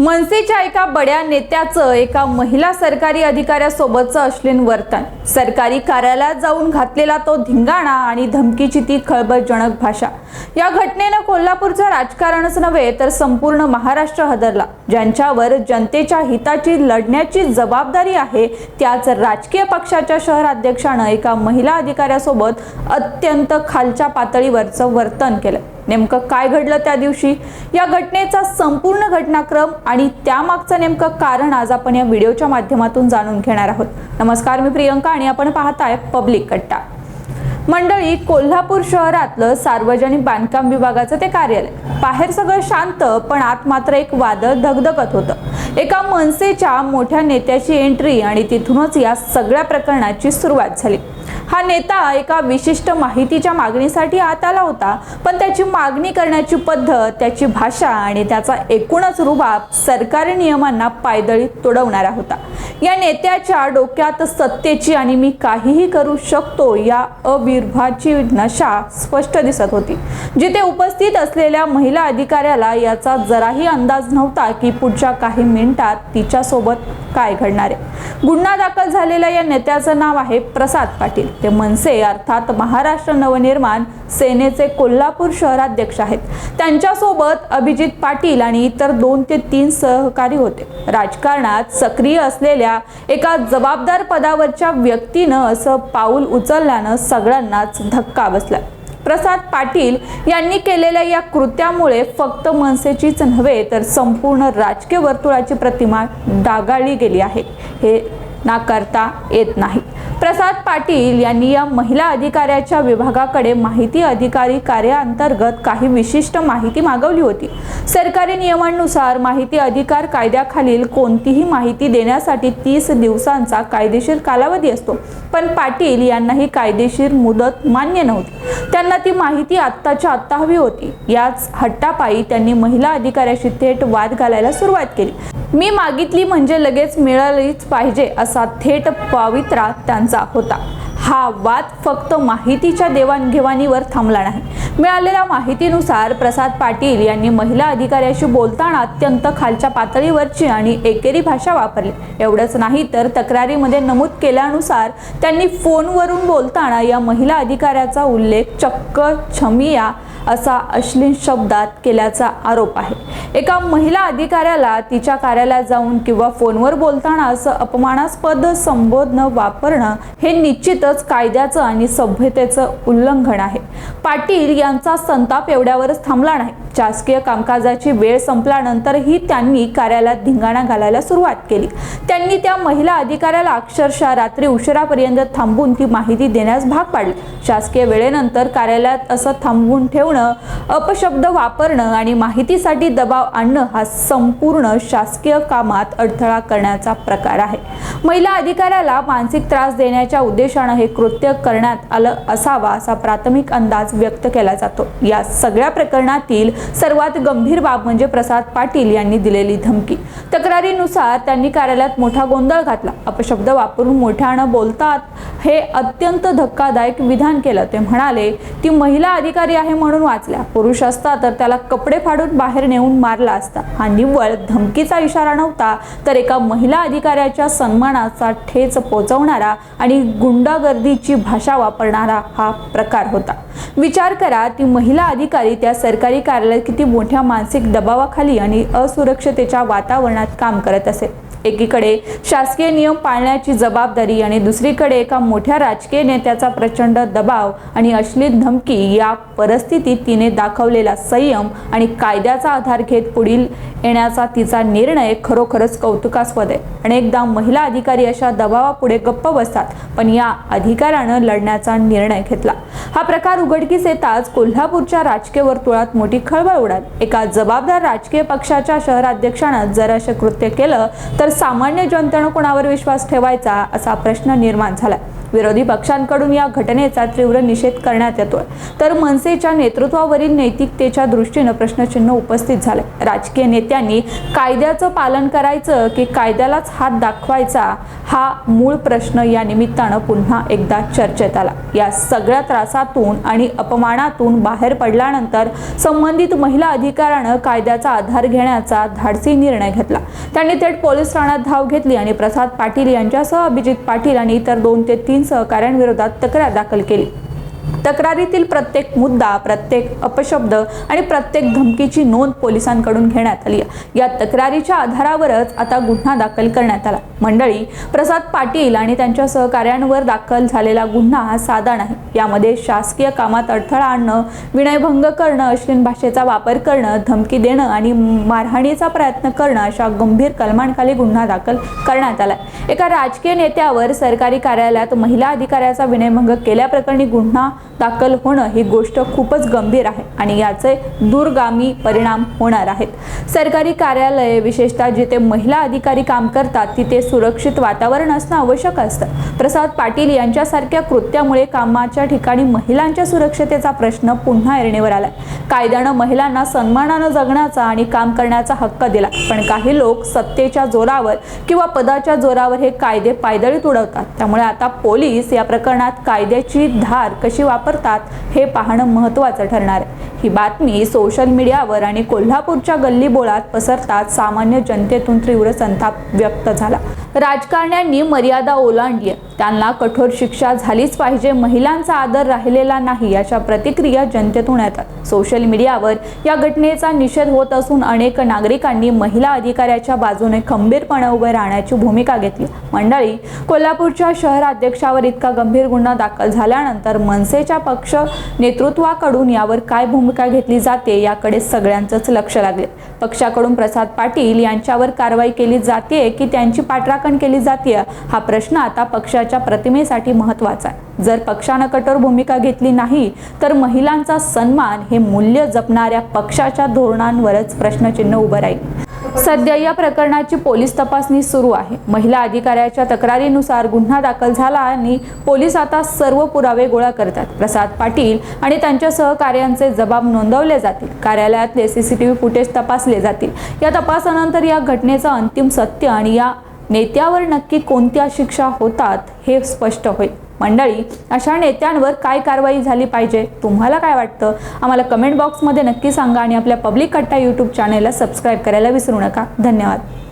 मनसेच्या एका बड्या नेत्याचं एका महिला सरकारी अधिकाऱ्यासोबतचं अश्लीन वर्तन. सरकारी कार्यालयात जाऊन घातलेला तो धिंगाणा आणि धमकीची ती खळबळजनक भाषा. या घटनेनं कोल्हापूरचं राजकारणच नव्हे तर संपूर्ण महाराष्ट्र हदरला. ज्यांच्यावर जनतेच्या हिताची लढण्याची जबाबदारी आहे त्याच राजकीय पक्षाच्या शहराध्यक्षानं एका महिला अधिकाऱ्यासोबत अत्यंत खालच्या पातळीवरचं वर्तन केलं. नेमकं काय घडलं त्या दिवशी? या घटनेचा संपूर्ण घटनाक्रम आणि त्यामागचं नेमकं कारण आज आपण या व्हिडिओच्या माध्यमातून जाणून घेणार आहोत. नमस्कार मी प्रियंका आणि आपण पाहताय पब्लिक कट्टा. मंडळी कोल्हापूर शहरातलं सार्वजनिक बांधकाम विभागाचं ते कार्यालय. बाहेर सगळं शांत पण आत मात्र एक वादळ धगधगत होतं. एका मनसेच्या मोठ्या नेत्याची एंट्री आणि तिथूनच या सगळ्या प्रकरणाची सुरुवात झाली. हा नेता एका विशिष्ट माहितीच्या मागणीसाठी आत आला होता. पण त्याची मागणी करण्याची पद्धत त्याची भाषा आणि त्याचा एकूणच रुबाब सरकारी नियमांना पायदळी तुडवणारा होता. या नेत्याच्या डोक्यात सत्तेची आणि मी काहीही करू शकतो या अविर्भाची नशा स्पष्ट दिसत होती. जिथे उपस्थित असलेल्या महिला अधिकाऱ्याला याचा जराही अंदाज नव्हता की पुढच्या काही मिनिटात तिच्यासोबत काय घडणार आहे. गुन्हा दाखल झालेल्या या नेत्याचं नाव आहे प्रसाद पाटील. ते मनसे अर्थात महाराष्ट्र नवनिर्माण सेनेचे कोल्हापूर शहराध्यक्ष आहेत. त्यांच्यासोबत अभिजित पाटील आणि इतर दोन ते तीन सहकारी होते. राजकारणात सक्रिय असलेल्या एका जबाबदार पदावरच्या व्यक्तीनं असं पाऊल उचलल्यानं सगळ्यांनाच धक्का बसला. प्रसाद पाटील यांनी केलेल्या या कृत्यामुळे फक्त मनसेचीच नव्हे तर संपूर्ण राजकीय वर्तुळाची प्रतिमा डागाळली गेली आहे. हे नाकारता येत नाही. प्रसाद पाटील यांनी या महिला अधिकाऱ्याच्या विभागाकडे माहिती अधिकारी कार्याअंतर्गत काही विशिष्ट माहिती मागवली होती. सरकारी नियमांनुसार माहिती अधिकार कायद्याखालील कोणतीही माहिती देण्यासाठी तीस दिवसांचा कायदेशीर कालावधी असतो. पण पाटील यांना ही कायदेशीर मुदत मान्य नव्हती. त्यांना ती माहिती आत्ताच्या आत्ता हवी होती. याच हट्टापायी त्यांनी महिला अधिकाऱ्याशी थेट वाद घालायला सुरुवात केली. मी मागितली म्हणजे लगेच मिळालीच पाहिजे असा थेट पावित्रा त्यांचा होता. हा वाद फक्त माहितीच्या देवाणघेवाणीवर थांबला नाही. मिळालेल्या माहितीनुसार प्रसाद पाटील यांनी महिला अधिकाऱ्याशी बोलताना अत्यंत खालच्या पातळीवरची आणि एकेरी भाषा वापरली. एवढंच नाही तर तक्रारीमध्ये नमूद केल्यानुसार त्यांनी फोनवरून बोलताना या महिला अधिकाऱ्याचा उल्लेख चक्क छमिया असा अश्लील शब्दात केल्याचा आरोप आहे. एका महिला अधिकाऱ्याला तिच्या कार्यालयात जाऊन किंवा फोनवर बोलताना असं अपमानास्पद संबोधन वापरणं हे निश्चितच कायद्याचं आणि सभ्यतेचं उल्लंघन आहे. पाटील यांचा संताप एवढ्यावरच थांबला नाही. शासकीय कामकाजाची वेळ संपल्यानंतरही त्यांनी कार्यालयात धिंगाणा घालायला सुरुवात केली. त्यांनी त्या महिला अधिकाऱ्याला अक्षरशः रात्री उशिरापर्यंत थांबून ती माहिती देण्यास भाग पाडले. शासकीय वेळेनंतर कार्यालयात असं थांबवून ठेवणं अपशब्द वापरणं आणि माहितीसाठी दबाव आणणं हा संपूर्ण शासकीय कामात अडथळा करण्याचा प्रकार आहे. महिला अधिकाऱ्याला मानसिक त्रास देण्याच्या उद्देशानं हे कृत्य करण्यात आलं असावा असा प्राथमिक अंदाज व्यक्त केला जातो. या सगळ्या प्रकरणातील सर्वात गंभीर बाब म्हणजे प्रसाद पाटील यांनी दिलेली धमकी. तक्रारीनुसार त्यांनी कार्यालयात मोठा गोंधळ घातला. अपशब्द वापरून मोठ्यानं बोलतात. हे अत्यंत धक्कादायक विधान केलं. ते म्हणाले ती महिला अधिकारी आहे म्हणून वाचल्या. पुरुष असता तर त्याला कपडे फाडून बाहेर नेऊन मारला असता. हा निव्वळ धमकीचा इशारा नव्हता तर एका महिला अधिकाऱ्याच्या सन्मानाचा ठेच पोचवणारा आणि गुंडागर्दीची भाषा वापरणारा हा प्रकार होता. विचार करा ती महिला अधिकारी त्या सरकारी कार्यालयात किती मोठ्या मानसिक दबावाखाली आणि असुरक्षतेच्या वातावरणात काम करत असेल एकीकडे शासकीय नियम पाळण्याची जबाबदारी आणि दुसरीकडे एका मोठ्या राजकीय नेत्याचा प्रचंड दबाव आणि अश्लील धमकी या परिस्थितीत तिने दाखवलेला संयम आणि कायद्याचा आधार घेत पुढील येण्याचा तिचा निर्णय खरोखरच कौतुकास्पद आहे. अनेकदा महिला अधिकारी अशा दबावापुढे गप्प बसतात पण या अधिकाऱ्यानं लढण्याचा निर्णय घेतला. हा प्रकार उघडकीस येताच कोल्हापूरच्या राजकीय वर्तुळात मोठी खळबळ उडाली. एका जबाबदार राजकीय पक्षाच्या शहराध्यक्षानं जर असे कृत्य केलं तर सामान्य जनतेनं कोणावर विश्वास ठेवायचा असा प्रश्न निर्माण झाला विरोधी पक्षांकडून या घटनेचा तीव्र निषेध करण्यात येतोय. तर मनसेच्या नेतृत्वावरील नैतिकतेच्या दृष्टीनं प्रश्नचिन्ह उपस्थित झाले राजकीय नेत्यांनी कायद्याचं पालन करायचं की कायद्यालाच हात दाखवायचा हा मूळ प्रश्न या निमित्तानं पुन्हा एकदा चर्चेत आला. या सगळ्या त्रासातून आणि अपमानातून बाहेर पडल्यानंतर संबंधित महिला अधिकाऱ्यानं कायद्याचा आधार घेण्याचा धाडसी निर्णय घेतला. त्यांनी थेट पोलीस ठाण्यात धाव घेतली आणि प्रसाद पाटील यांच्यासह अभिजित पाटील आणि इतर दोन ते तीन सहकाऱ्यांविरोधात तक्रार दाखल केली. तक्रारीतील प्रत्येक मुद्दा प्रत्येक अपशब्द आणि प्रत्येक धमकीची नोंद पोलिसांकडून घेण्यात आली या तक्रारीच्या आधारावरच आता गुन्हा दाखल करण्यात आला. मंडळी प्रसाद पाटील आणि त्यांच्या सहकाऱ्यांवर दाखल झालेला गुन्हा हा साधा नाही. यामध्ये शासकीय कामात अडथळा आणणं विनयभंग करणं अश्लील भाषेचा वापर करणं धमकी देणं आणि मारहाणीचा प्रयत्न करणं अशा गंभीर कलमांखाली गुन्हा दाखल करण्यात आला एका राजकीय नेत्यावर सरकारी कार्यालयात महिला अधिकाऱ्याचा विनयभंग केल्याप्रकरणी गुन्हा दाखल होणं ही गोष्ट खूपच गंभीर आहे आणि याचे दूरगामी परिणाम होणार आहेत. सरकारी कार्यालय विशेषतः जिथे महिला अधिकारी काम करतात तिथे सुरक्षित वातावरण असणं आवश्यक असतं. प्रसाद पाटील यांच्यासारख्या कृत्यामुळे कामाच्या ठिकाणी महिलांच्या सुरक्षतेचा प्रश्न पुन्हा ऐरणीवर आलाय. कायद्यानं महिलांना सन्मानानं जगण्याचा आणि काम करण्याचा हक्क दिला पण काही लोक सत्तेच्या जोरावर किंवा पदाच्या जोरावर हे कायदे पायदळीत उडवतात. त्यामुळे आता पोलीस या प्रकरणात कायद्याची धार कशी वापरतात हे पाहणं महत्त्वाचं ठरणार आहे. ही बातमी सोशल मीडियावर आणि कोल्हापूरच्या गल्लीबोळात पसरताच सामान्य जनतेतून तीव्र संताप व्यक्त झाला. राजकारण्यांनी मर्यादा ओलांडली त्यांना कठोर शिक्षा झालीच पाहिजे. महिलांचा आदर राहिलेला नाही याच्या प्रतिक्रिया जनतेतून येतात. सोशल मीडियावर या घटनेचा निषेध होत असून अनेक नागरिकांनी महिला अधिकाऱ्याच्या बाजूने खंबीरपणे उभे राहण्याची भूमिका घेतली. मंडळी कोल्हापूरच्या शहराध्यक्षावर इतका गंभीर गुन्हा दाखल झाल्यानंतर मनसेच्या पक्ष नेतृत्वाकडून यावर काय भूमिका भूमिका घेतली जाते याकडे सगळ्यांचंच लक्ष लागले. पक्षाकडून प्रसाद पाटील यांच्यावर कारवाई केली जाते की त्यांची पाठराखण केली जाते हा प्रश्न आता पक्षाच्या प्रतिमेसाठी महत्त्वाचा आहे. जर पक्षानं कठोर भूमिका घेतली नाही तर महिलांचा सन्मान हे मूल्य जपणाऱ्या पक्षाच्या धोरणांवरच प्रश्नचिन्ह उभं राहील. सध्या या प्रकरणाची पोलीस तपासणी सुरू आहे. महिला अधिकाऱ्याच्या तक्रारीनुसार गुन्हा दाखल झाला आणि पोलीस आता सर्व पुरावे गोळा करतात. प्रसाद पाटील आणि त्यांच्या सहकार्यांचे जबाब नोंदवले जातील. कार्यालयातले सीसीटीव्ही फुटेज तपासले जातील. या तपासानंतर या घटनेचं अंतिम सत्य आणि या नेत्यावर नक्की कोणत्या शिक्षा होतात हे स्पष्ट होईल. मंडळी अशा नेत्यांवर काय कारवाई झाली पाहिजे? तुम्हाला काय वाटतं? आम्हाला कमेंट बॉक्समध्ये नक्की सांगा आणि आपल्या पब्लिक कट्टा यूट्यूब चॅनेलला सबस्क्राईब करायला विसरू नका. धन्यवाद.